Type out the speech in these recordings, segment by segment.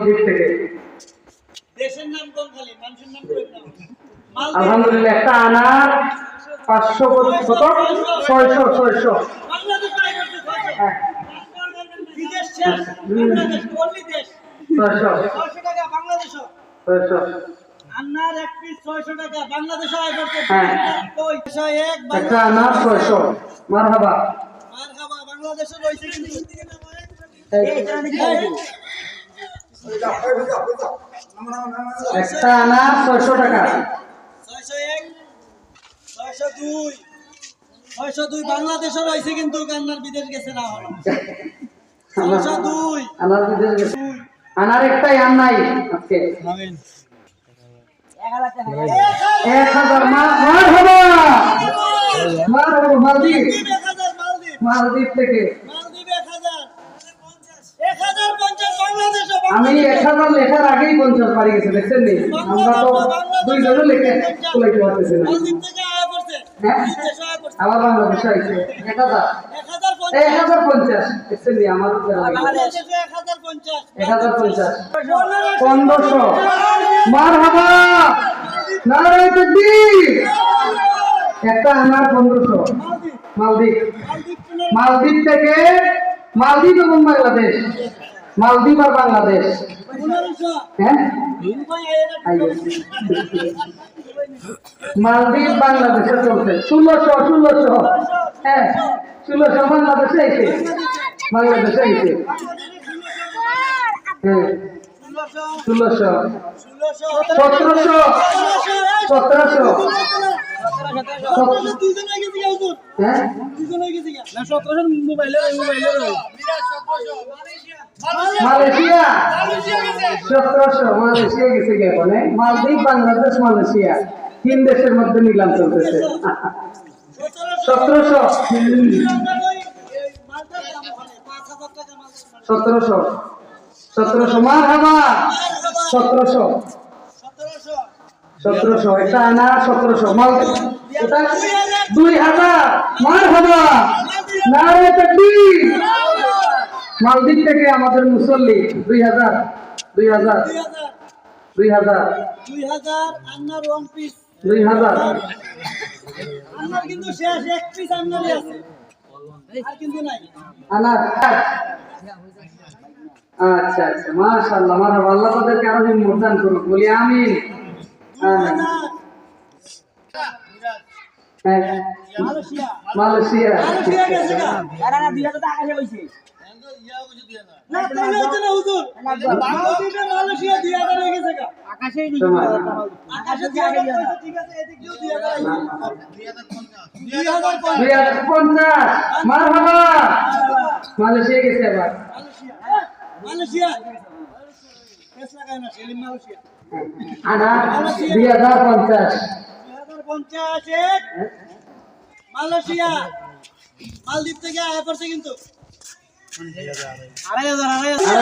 দিক থেকে। দেশের নাম কোন খালি? মানুষের নাম কোন আলহামদুলিল্লাহ একটা আনার পাঁচশো কত? ছয়শো ছয়শো। আন্নার এক পিস ছয়শো টাকা বাংলাদেশ আয় করছে। হ্যাঁ। ছয়শো এক একটা আনার ছয়শো। মারহাবা। মার বাংলাদেশে রয়েছে একটা আনার ছয়শো টাকা। ছয়শো এক ছয়শো দুই ছয়শো দুই বাংলাদেশে রয়েছে কিন্তু কান্নার বিদেশ গেছে না ছয়শো দুই। আনার বিদেশ গেছে। একটাই আন নাই আজকে। এক হাজার মালদ্বীপ থেকে মালদ্বীপ এক হাজার এক হাজার পঞ্চাশ বাংলাদেশে আমি এক হাজার লেখার আগেই পঞ্চাশ পারি গেছে, দেখছেন নি? আমরা তো দুইজনে লেখে তুলাইতে পারতেছি না। হ্যাঁ? এক হাজার। পঞ্চাশ, দেখছেন নি? আমার এক হাজার পঞ্চাশ। পনেরোশো। মার হাবা তকবীর একটা পনেরোশো। মালদ্বীপ। মালদ্বীপ থেকে মালদ্বীপ এবং বাংলাদেশ। মালদ্বীপ আর বাংলাদেশ। হ্যাঁ। মালদ্বীপ বাংলাদেশে চলছে। ষোলোশো ষোলোশো। হ্যাঁ ষোলোশো বাংলাদেশে আইছে বাংলাদেশে আইছে হ্যাঁ সতেরোশো সতেরোশো। সতেরোশো। হয়ে? গা। হুজুর। মালয়েশিয়া। সতেরোশো মালয়েশিয়া গেছে গে ওখানে মালদ্বীপ বাংলাদেশ মালয়েশিয়া। তিন দেশের মধ্যে নিলাম চলতেছে। সতেরোশো। সতেরোশো। সতেরোশো। মার হাবা। সতেরোশো। সতেরোশো। এটা আনা সতেরোশো। মাল দুই হাজার। মার হাবা। তকবীর মালদ্বীপ থেকে আমাদের মুসল্লি দুই হাজার দুই হাজার দুই হাজার। দুই হাজার আন্নার ওয়ান পিস। দুই হাজার আন্নার কিন্তু শেষ, এক পিস আন্নারই আছে। আর কিন্তু নাই। আনার আচ্ছা আচ্ছা মাশাআল্লাহ মারহাবা আল্লাহ তাদেরকে আরও হিম্মত দান করুক বলি আমিন আমিন মালয়েশিয়া। মালয়েশিয়া গেছে গা। না, তাইলে হচ্ছে না হুজুর। মালদ্বীপে মালয়েশিয়া দুই হাজার গেছে গা। আকাশে দুই হাজার পয়সা ঠিক আছে, এদিক হাজার পয়সা। দুই হাজার পঞ্চাশ মারহাবা মালয়েশিয়া গেছে আবার মালয়েশিয়া। মালয়েশিয়া। পেস লাগায় না, সেলিম মালয়েশিয়া। আনা দুই হাজার পঞ্চাশ। মালয়েশিয়া। মালদ্বীপ থেকে আয়া পড়ছে কিন্তু। আড়াই হাজার আড়াই হাজার।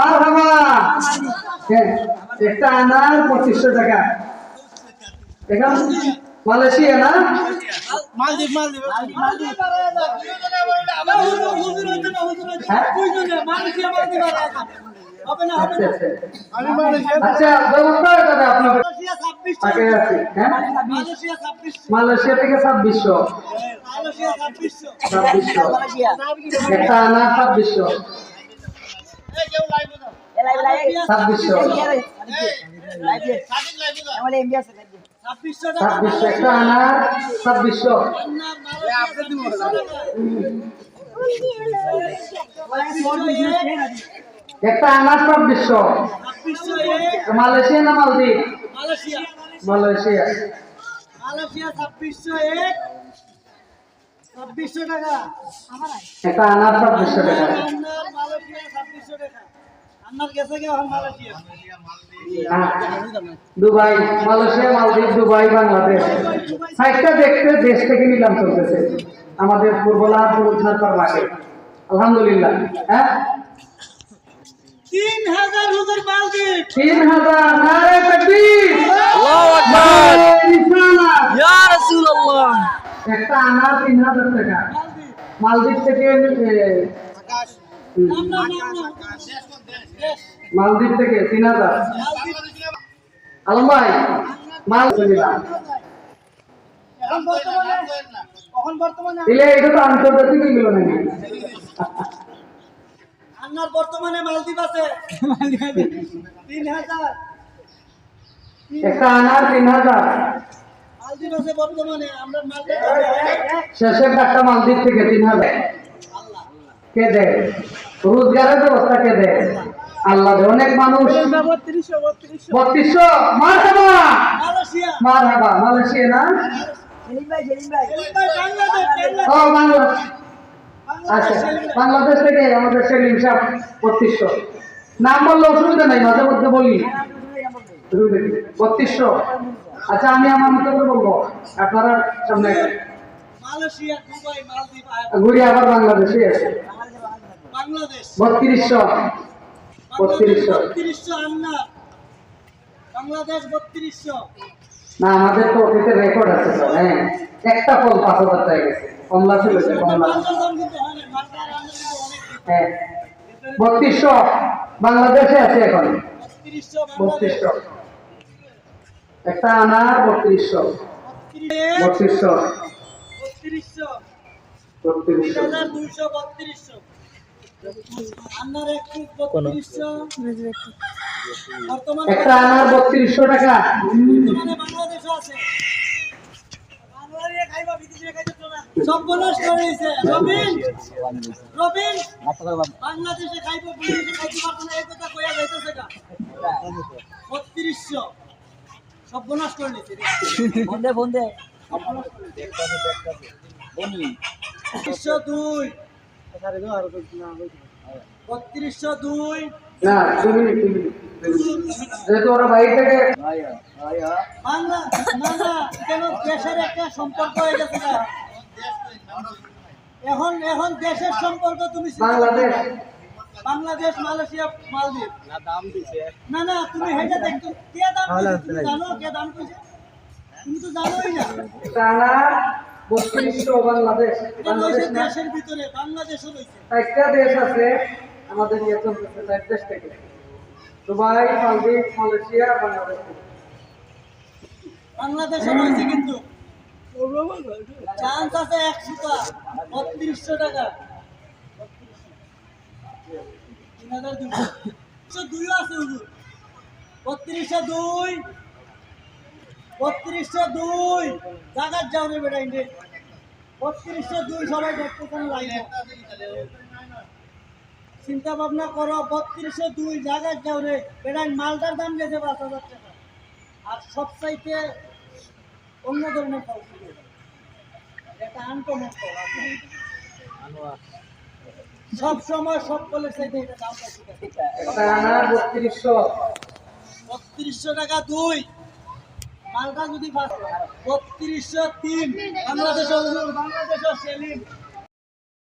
একটা হ্যাঁ একটা আনার পঁচিশশো টাকা। দেখুন মালয়েশিয়া না? মালদ্বীপ মালদ্বীপ। মালদ্বীপ না হ্যাঁ? মালদ্বীপ আচ্ছা আচ্ছা আচ্ছা হয়ে মালয়েশিয়া হ্যাঁ থেকে ছাব্বিশশো ছাব্বিশশো একটা আনা ছাব্বিশশো ছাব্বিশশো ছাব্বিশশো একটা আনা ছাব্বিশশো ছাব্বিশশো টাকা। একটা আনা ছাব্বিশশো ছাব্বিশশো মালয়েশিয়া। না মালদ্বীপ? মালয়েশিয়া। একটা ছাব্বিশশো টাকা। দুবাই মালয়েশিয়া মালদ্বীপ দুবাই বাংলাদেশ। সাইটটা দেখতে দেশ থেকে নিলাম চলতেছে। আমাদের পূর্বলা মাঠে আলহামদুলিল্লাহ। হ্যাঁ? তিন হাজার হুজুর মালদ্বীপ তিন হাজার নারে তকবীর। নারে রিসালাত। ইয়া রাসূলুল্লাহ। একটা তিন হাজার টাকা। মালদ্বীপ থেকে মালদ্বীপ থেকে তিন হাজার। আলম ভাই মাল এখন বর্তমানে দিলে এটা তো আন্তর্জাতিক এগুলো নাকি আন্নার বর্তমানে মালদ্বীপ আছে? তিন হাজার একটা আনার তিন হাজার মালদ্বীপ আছে বর্তমানে আমরা মালদ্বীপ শেষের একটা মালদ্বীপ থেকে তিন হাজার কে দেয় রোজগারের ব্যবস্থা কে দেয় আল্লাহ অনেক মানুষ। বত্রিশশো মার হাবা মার হাবা মালয়েশিয়া না? ও বাংলাদেশ। আচ্ছা বাংলাদেশ থেকে আমাদের সেলিম বত্রিশশো। নাম বললে অসুবিধা নাই মাঝে মধ্যে বলি। বত্রিশশো। আচ্ছা আমি আমার মতো করে বলব। আপনারা সামনে ঘুরে আবার বাংলাদেশে আছে বত্রিশশো। বত্রিশশো। বত্রিশশো বাংলাদেশ বত্রিশশো। না আমাদের তো রেকর্ড আছে হ্যাঁ। একটা ফল পাঁচ হাজার টাকা গেছে। কমলা ছিল কমলা মালদার দাম কিন্তু অনেক মালদার আন্না কিন্তু অনেক হ্যাঁ বত্রিশশো বাংলাদেশে আছে এখন। বত্রিশশো। একটা আনার বত্রিশশো। বত্রিশশো। একটা আনার বত্রিশশো টাকা। বোনাস করে দিয়েছে রবিন রবিন বাংলাদেশে খাইব বিদেশে খাইতে পারব না এই কথা কইয়া যাইতেছে গা। বত্রিশশো। সব বোনাস করে নিয়েছে। বন্ধে বন্ধে বত্রিশশো দুই। বত্রিশশো দুই। না মিনিট। যেহেতু ওরা বাইরে থেকে বাংলা না কেন দেশের একটা সম্পর্ক হয়ে গেছে না এখন এখন দেশের সম্পর্ক তুমি বাংলাদেশ। বাংলাদেশ মালয়েশিয়া মালদ্বীপ। না না তুমি হেঁটে দেখছ। কে দাম কইছে? তুমি জানো কে দাম কইছে তুমি তো জানোই না। বত্রিশশো বাংলাদেশ। বাংলাদেশ দেশের ভিতরে বাংলাদেশও রয়েছে একটা দেশ আছে আমাদের চলতেছে চার দেশ থেকে। দুবাই মালদ্বীপ মালয়েশিয়া বাংলাদেশ। থেকে। বাংলাদেশও রয়েছে কিন্তু। চান্স আছে একশোটা বত্রিশশো টাকা। তিন হাজার দুইশো। একশো দুইও আছে বত্রিশশো দুই। বত্রিশশো দুই। জাগার যাও রে বেটা ইন্ডে বত্রিশশো দুই সবাই দেখতেছেন লাইনে চিন্তা ভাবনা করো, বত্রিশশো দুই জাগার যাও রে। বেটা মালটার দাম গেছে পাঁচ হাজার টাকা। আর সব চাইতে অন্য ধরনের ফল এটা। আনকমন ফল আপনার। সব সময় সব চাইতে এটা দাম আনার বত্রিশশো। বত্রিশশো টাকা দুই। মালটা যদি বত্রিশশো তিন। বাংলাদেশ বাংলাদেশ সেলিম।